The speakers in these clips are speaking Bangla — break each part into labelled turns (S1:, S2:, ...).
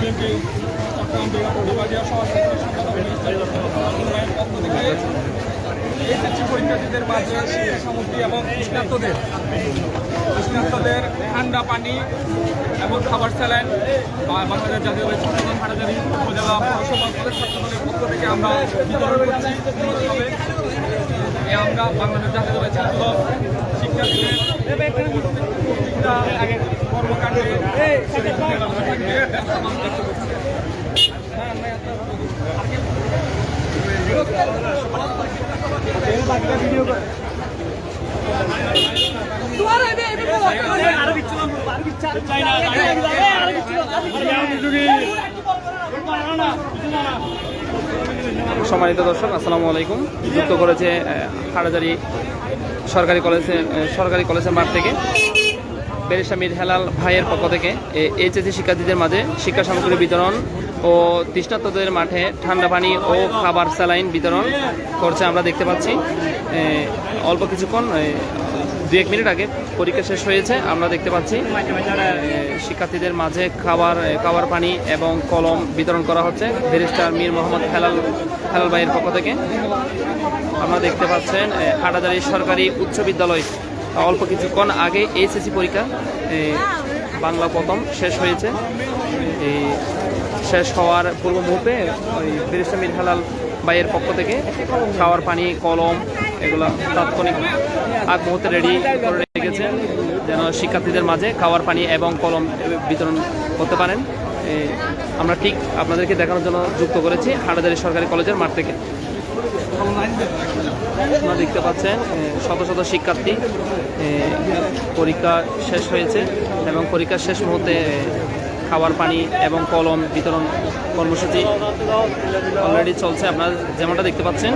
S1: বিএনপি চট্টগ্রাম পক্ষ থেকে এসএসসি পরীক্ষার্থীদের মাঝে শিক্ষা সামগ্রী এবং স্নাতকদের স্নাতকদের ঠান্ডা পানি এবং খাবার স্যালাইন বাংলাদেশ জাতীয় ছাত্রদল হাটাজারি উপজেলা পৌরসভা ছাত্রদলের পক্ষ থেকে আমরা বিতরণ করছি। আমরা বাংলাদেশ জাতীয় ছাত্রদল শিক্ষার্থীদের কর্মকাণ্ডে
S2: সম্মানিত দর্শক আসসালামু আলাইকুম। যুক্ত করেছে আহ, হাটাজারি সরকারি কলেজে সরকারি কলেজের মাঠ থেকে বেরিসা মির হেলাল ভাইয়ের পক্ষ থেকে এইচএসসি শিক্ষার্থীদের মাঝে শিক্ষা সামগ্রী বিতরণ ও তৃষ্ণার্তদের মাঠে ঠান্ডা পানি ও খাবার স্যালাইন বিতরণ করছে আমরা দেখতে পাচ্ছি। অল্প কিছুক্ষণ দু এক মিনিট আগে পরীক্ষা শেষ হয়েছে আমরা দেখতে পাচ্ছি শিক্ষার্থীদের মাঝে খাবার খাবার পানি এবং কলম বিতরণ করা হচ্ছে। ব্যারিস্টার মীর মোহাম্মদ হেলাল হেলাল ভাইয়ের পক্ষ থেকে। আমরা দেখতে পাচ্ছেন এ, হাটাজারি সরকারি উচ্চ বিদ্যালয় অল্প কিছুক্ষণ আগে এইচএসসি পরীক্ষা বাংলা প্রথম শেষ হয়েছে। এই শেষ হওয়ার পূর্ব মুহূর্তে ওই ব্যারিস্টার মীর হেলাল ভাইয়ের পক্ষ থেকে খাওয়ার পানি, কলম এগুলো তাৎক্ষণিক আগ মুহূর্তে রেডি করে রেখেছেন যেন শিক্ষার্থীদের মাঝে খাওয়ার পানি এবং কলম বিতরণ করতে পারেন। আমরা ঠিক আপনাদেরকে দেখানোর জন্য যুক্ত করেছি হাটাজারি সরকারি কলেজের মাঠ থেকে। আপনারা দেখতে পাচ্ছেন শত শত শিক্ষার্থী পরীক্ষা শেষ হয়েছে এবং পরীক্ষার শেষ মুহূর্তে খাবার পানি এবং কলম বিতরণ কর্মসূচি অলরেডি চলছে। আপনারা যেমনটা দেখতে পাচ্ছেন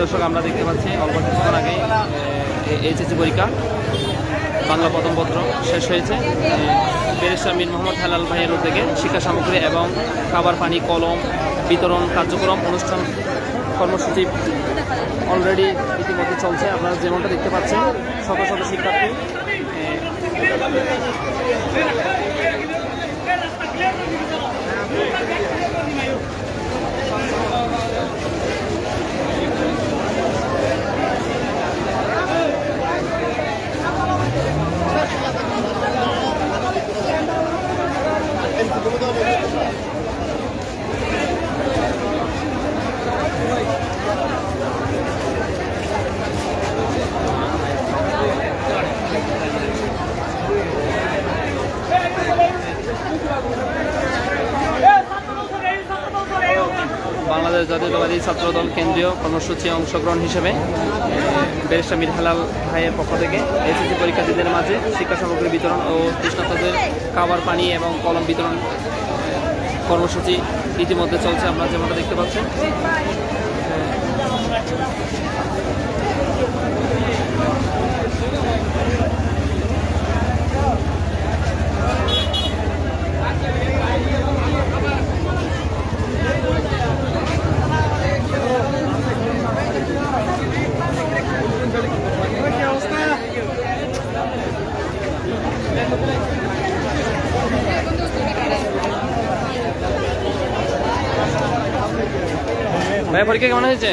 S2: দর্শক আমরা দেখতে পাচ্ছি অল্প কিছুক্ষণ আগে এইচএসসি পরীক্ষা বাংলা প্রথম পত্র শেষ হয়েছে বেরেশা মীর মোহাম্মদ হেলাল ভাইয়ের উদ্যোগে শিক্ষা সামগ্রী এবং খাবার পানি কলম বিতরণ কার্যক্রম অনুষ্ঠান কর্মসূচি অলরেডি ইতিমধ্যে চলছে। আপনারা যেমনটা দেখতে পাচ্ছেন শত শত শিক্ষার্থী বাংলাদেশ জাতীয়তাবাদী ছাত্রদল কেন্দ্রীয় কর্মসূচি অংশগ্রহণ হিসেবে বেরেস্টা মির হালাল ভাইয়ের পক্ষ থেকে এসএসসি পরীক্ষার্থীদের মাঝে শিক্ষা সামগ্রী বিতরণ ও তৃষ্ণার্তদের খাবার, পানি এবং কলম বিতরণ কর্মসূচি ইতিমধ্যে চলছে। আপনারা যেমনটা দেখতে পাচ্ছেন। ভাই পরীক্ষা কেমন হয়েছে?